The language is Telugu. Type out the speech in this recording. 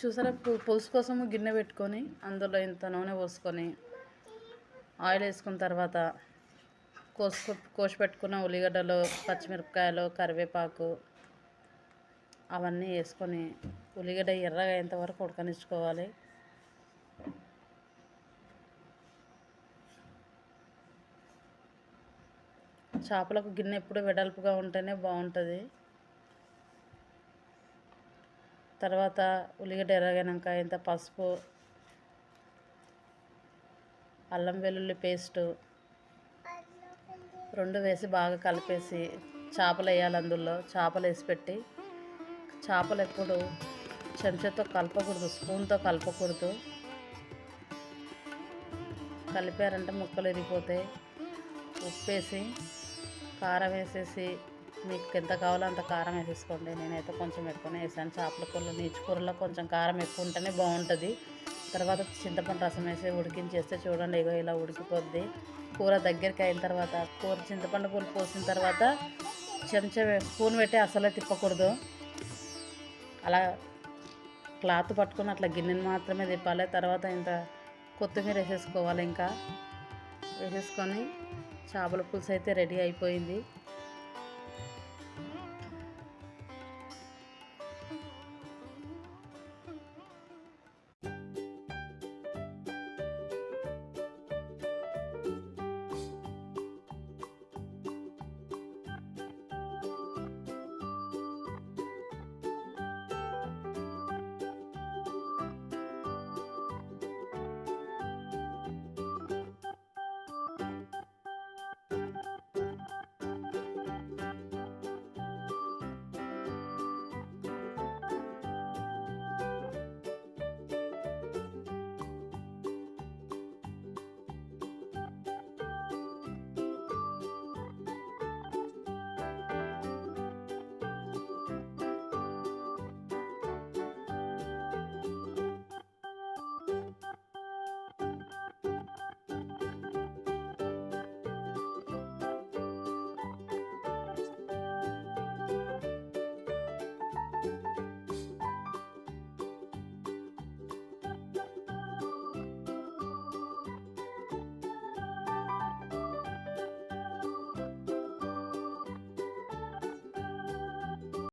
చూసారా? పులుసు కోసం గిన్నె పెట్టుకొని అందులో ఇంత నూనె పోసుకొని ఆయిల్ వేసుకున్న తర్వాత కోసుకు కోసి పెట్టుకున్న ఉల్లిగడ్డలు పచ్చిమిరపకాయలు కరివేపాకు అవన్నీ వేసుకొని ఉల్లిగడ్డ ఎర్రగా అయ్యేంత వరకు ఉడకనిచ్చుకోవాలి. చేపలకు గిన్నె ఎప్పుడు వెడల్పుగా ఉంటేనే బాగుంటుంది. తర్వాత ఉల్లిగడ్డ ఎర్రగైనాక ఇంత పసుపు అల్లం వెల్లుల్లి పేస్టు రెండు వేసి బాగా కలిపేసి చేపలు వేయాలి అందులో. చేపలు వేసి పెట్టి చేపలు ఎప్పుడు చెంచాతో కలపకూడదు స్పూన్తో కలపకూడదు. కలిపారంటే ముక్కలు ఇరిగిపోతాయి ఉప్పు వేసి కారం వేసేసి మీకు ఎంత కావాలో అంత కారం వేసేసుకోండి. నేనైతే కొంచెం ఎక్కువనే వేసాను. చేపల కూరలో నీచు కూరలో కొంచెం కారం ఎక్కువ ఉంటేనే బాగుంటుంది. తర్వాత చింతపండు రసం వేసి ఉడికించేస్తే చూడండి ఇగో ఇలా ఉడికిపోద్ది. కూర దగ్గరికి అయిన తర్వాత కూర చింతపండు కూర పోసిన తర్వాత చెంచా స్పూన్ పెట్టి అసలే తిప్పకూడదు. అలా క్లాత్ పట్టుకుని అట్లా గిన్నెని మాత్రమే తిప్పాలి. తర్వాత ఇంత కొత్తిమీర వేసేసుకోవాలి ఇంకా. వేసేసుకొని చేపల పులుసు అయితే రెడీ అయిపోయింది.